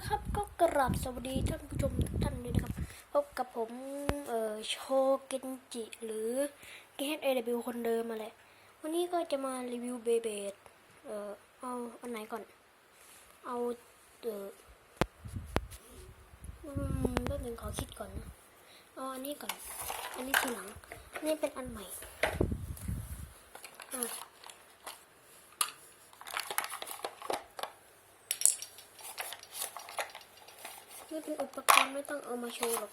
นะครับก็กราบสวัสดีท่านผู้ชมทุกท่านด้วยนะครับพบกับผมเอ่อโชเกนจิหรือเกนเอวคนเดิมมาแหละ วันนี้ก็จะมารีวิวเบเบดเอ่อเอาอันไหนก่อน เอาเอ่ออืมแป๊บนึงขอคิดก่อนนะเอาอันนี้ก่อน อันนี้ทีหลังนนี้เป็นอันใหม่อะ นี่เป็นอุปกรณ์ไม่ต้องเอามาโชว์หรอก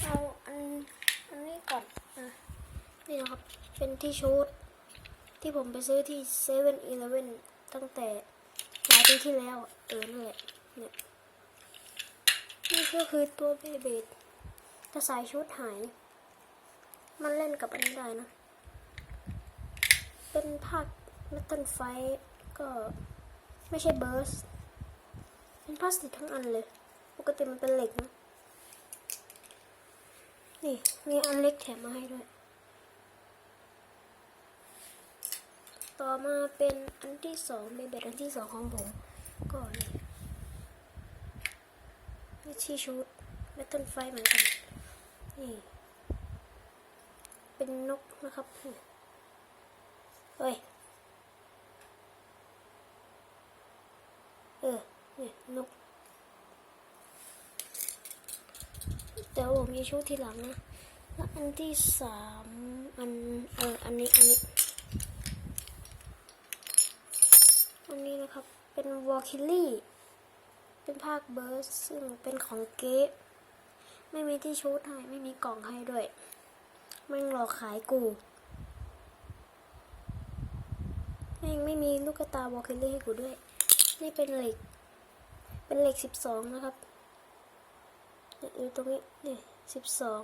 เอาอันอันนี้ก่อนอะ นี่นะครับ เป็นที่ชุดที่ผมไปซื้อที่เซเว่นอีเลเว่นตั้งแต่หลายปีที่แล้วเออนั่นแหละเนี่ยนี่ก็คือตัวเบเบดถ้าใส่ชุดหาย มันเล่นกับอันนี้ได้นะ เป็นภาคเมทัลไฟก็ไม่ใช่เบิร์สเป็นพลาสติกทั้งอันเลย ปกติมันเป็นเหล็กนะ นี่มีอันเล็กแถมมาให้ด้วย ต่อมาเป็นอันที่สองเบเบ็ดอันที่สองของผมก็นี่นี่ที่ชุดเมทัลไฟเหมือนกัน นี่ เป็นนกนะครับเฮ้ยเออนี่นกแต่ผมมีชุดทีหลังนะแล้วอันที่สามอันเอออันนี้อันนี้ อั นะครับ เป็นวอลคิลลี่ เป็นภาคเบิร์สซึ่งเป็นของเก๊ไม่มีที่ชุดให้ ไม่มีกล่องให้ด้วยแม่งหลอกขายกูแม่งไม่มีลูกตาวอลคิลลี่ให้กูด้วย นี่เป็นเหล็ก เป็นเหล็กสิบสองนะครับอยู่ตรงนี้ นี่สิบสอง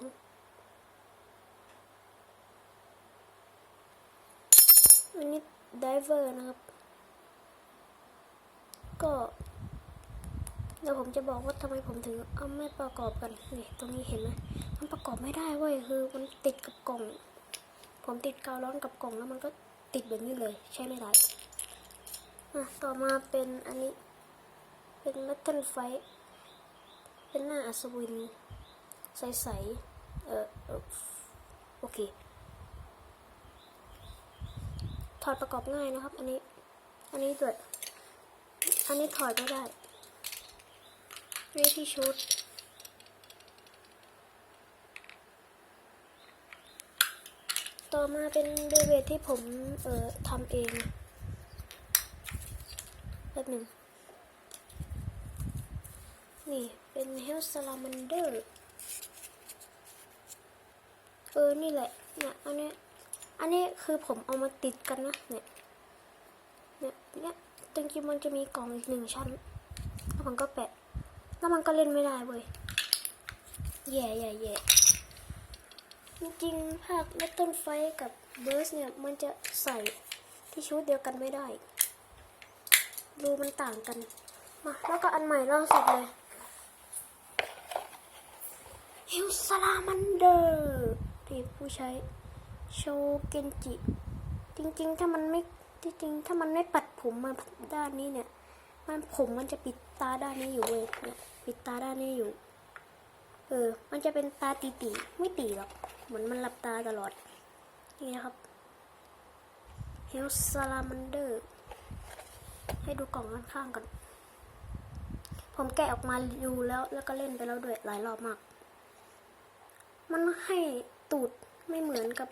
อันนี้ไดเวอร์นะครับ ก็ เดี๋ยวผมจะบอกว่าทำไมผมถึงเอาไม่ประกอบกันนี่ตรงนี้เห็นไหมมันประกอบไม่ได้เว้ยคือมันติดกับกล่อง ผมติดกาวร้อนกับกล่องแล้วมันก็ติดแบบนี้เลย ใช้ไม่ได้อะต่อมาเป็นอันนี้ เป็นเมทัลไฟเป็นหน้าอัศวิน ใสๆเออโอเคถอดประกอบง่ายนะครับ อันนี้ อันนี้ด้วย อันนี้ถอดไม่ได้นี่ที่ชุด ต่อมาเป็นเบเบที่ผม เอ่อทำเองแป๊บหนึ่ง นี่เป็นเฮลซาลามันเดอร์เออ นี่แหละ เนี่ย อันนี้ อันนี้คือผมเอามาติดกันนะ เนี่ย เนี่ยเนี่ย จริงๆมันจะมีกล่องอีกหนึ่งชั้น แล้วมันก็แปะ แล้วมันก็เล่นไม่ได้เว้ยแย่แย่แย่จริงๆภาคเมทัลไฟกับเบิร์สเนี่ย มันจะใส่ที่ชุดเดียวกันไม่ได้ดูมันต่างกัน มาแล้วก็อันใหม่ล่าสุดเลยฮิวสลามันเดอร์ที่ผู้ใช้โชเกนจิ จริงๆ ถ้ามันไม่ จริงๆถ้ามันไม่ปัดผมมาด้านนี้เนี่ย มันผมมันจะปิดตาด้านนี้อยู่เว้ยเนี่ยปิดตาด้านนี้อยู่ เออ มันจะเป็นตาตีตีไม่ตีหรอกเหมือนมันหลับตาตลอด นี่นะครับเฮิวสลามันเดอร์ให้ดูกล่องข้างๆก่อน ผมแกะออกมาดูแล้วแล้วก็เล่นไปแล้วด้วยหลายรอบมาก มันให้ตูดไม่เหมือนกับ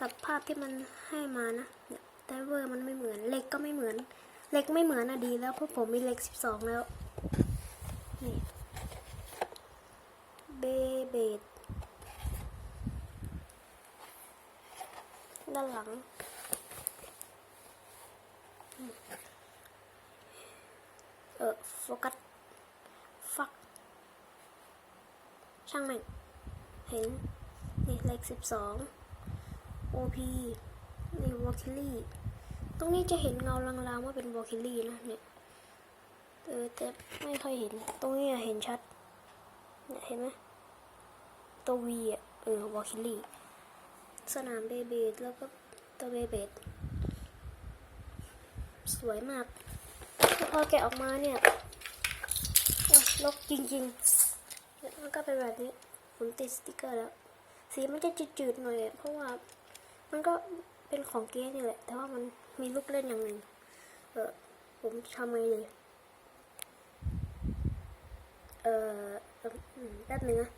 กับภาพที่มันให้มานะเนี่ย ไดเวอร์มันไม่เหมือน เล็กก็ไม่เหมือน เล็กไม่เหมือนอะดีแล้วเพราะผมมีเล็กสิบสองแล้วนี่เบเบดด้านหลัง เออโฟกัส ฟัก ช่างมันเห็น นี่เลขสิบสอง OP นี่วอลคิลี่ ตรงนี้จะเห็นเงาลางๆว่าเป็นวอลคิลี่นะเนี่ยเออแต่ไม่ค่อยเห็น ตรงนี้เห็นชัดเนี่ยเห็นไหมตัววีอะเออวอลคิลี่ สนามเบเบดแล้วก็ตัวเบเบดสวยมากพอแกะออกมาเนี่ยโอ้ลกจริงๆแล้วมันก็เป็นแบบนี้ผมติดสติกเกอร์แล้ว สีมันจะจืดๆหน่อยเพราะว่ามันก็ เป็นของเก๊นี่แหละ แต่ว่ามันมีลูกเล่นอย่างหนึ่งเออผมทำไงดีเออเออแป๊บนึงนะ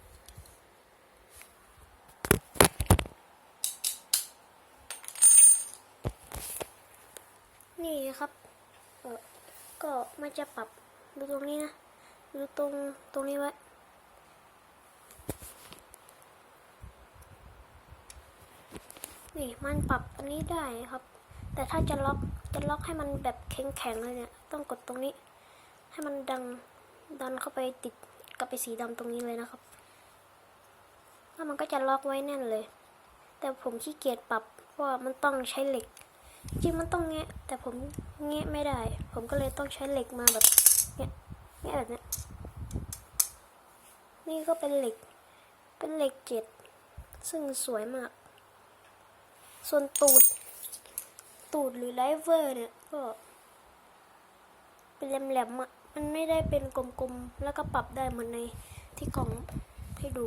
นี่ครับ เออก็มันจะปรับดูตรงนี้นะ ดูตรงตรงนี้ไว้ นี่มันปรับอันนี้ได้ครับ แต่ถ้าจะล็อกจะล็อกให้มันแบบแข็งๆเลยเนี่ย ต้องกดตรงนี้ ให้มันดังดันเข้าไปติดกับไปสีดำตรงนี้เลยนะครับ แล้วมันก็จะล็อกไว้แน่นเลย แต่ผมขี้เกียจปรับเพราะมันต้องใช้เหล็ก จริงมันต้องแงะ แต่ผมแงะไม่ได้ ผมก็เลยต้องใช้เหล็กมาแบบเนี้ยแงะแบบเนี้ยนี่ก็เป็นเหล็ก เป็นเหล็กเจ็ด ซึ่งสวยมาก ส่วนตูด ตูดหรือไลเวอร์เนี่ย ก็ เป็นแหลมๆอะมันไม่ได้เป็นกลมๆ แล้วก็ปรับได้เหมือนในที่กล่องให้ดู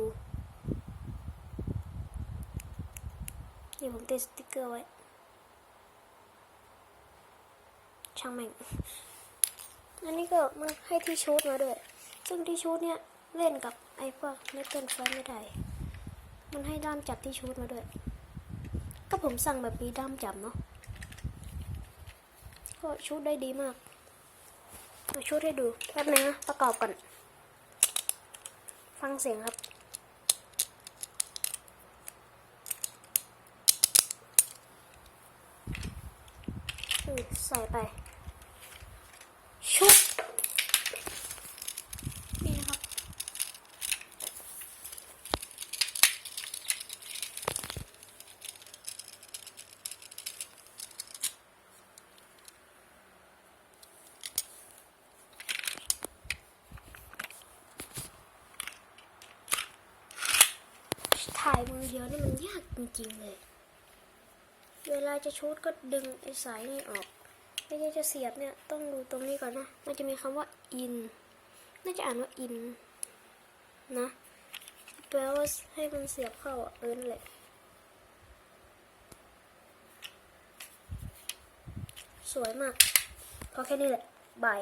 นี่ผมติดสติกเกอร์ไว้ ช่างแม่ง อันนี้ก็มันให้ที่ชูดมาด้วย ซึ่งที่ชูดเนี่ย เล่นกับไอ้พวกเมทัลไฟไม่ได้ มันให้ด้ามจับที่ชูดมาด้วย ก็ผมสั่งแบบมีด้ามจับเนาะก็ชุดได้ดีมากมาชุดให้ดูแป๊บนึงนะประกอบก่อน ฟังเสียงครับอืมใส่ไป ชุบ นี่นะครับ ถ่ายมือเดียวนี่มันยากจริงๆเลย เวลาจะชูดก็ดึงไอ้สายนี่ออก ไม่ใช่จะเสียบเนี่ยต้องดูตรงนี้ก่อนนะ มันจะมีคำว่า in น่าจะอ่านว่า in นะแปลว่าให้มันเสียบเข้าเอินนแหละสวยมากพอแค่นี้แหละ บาย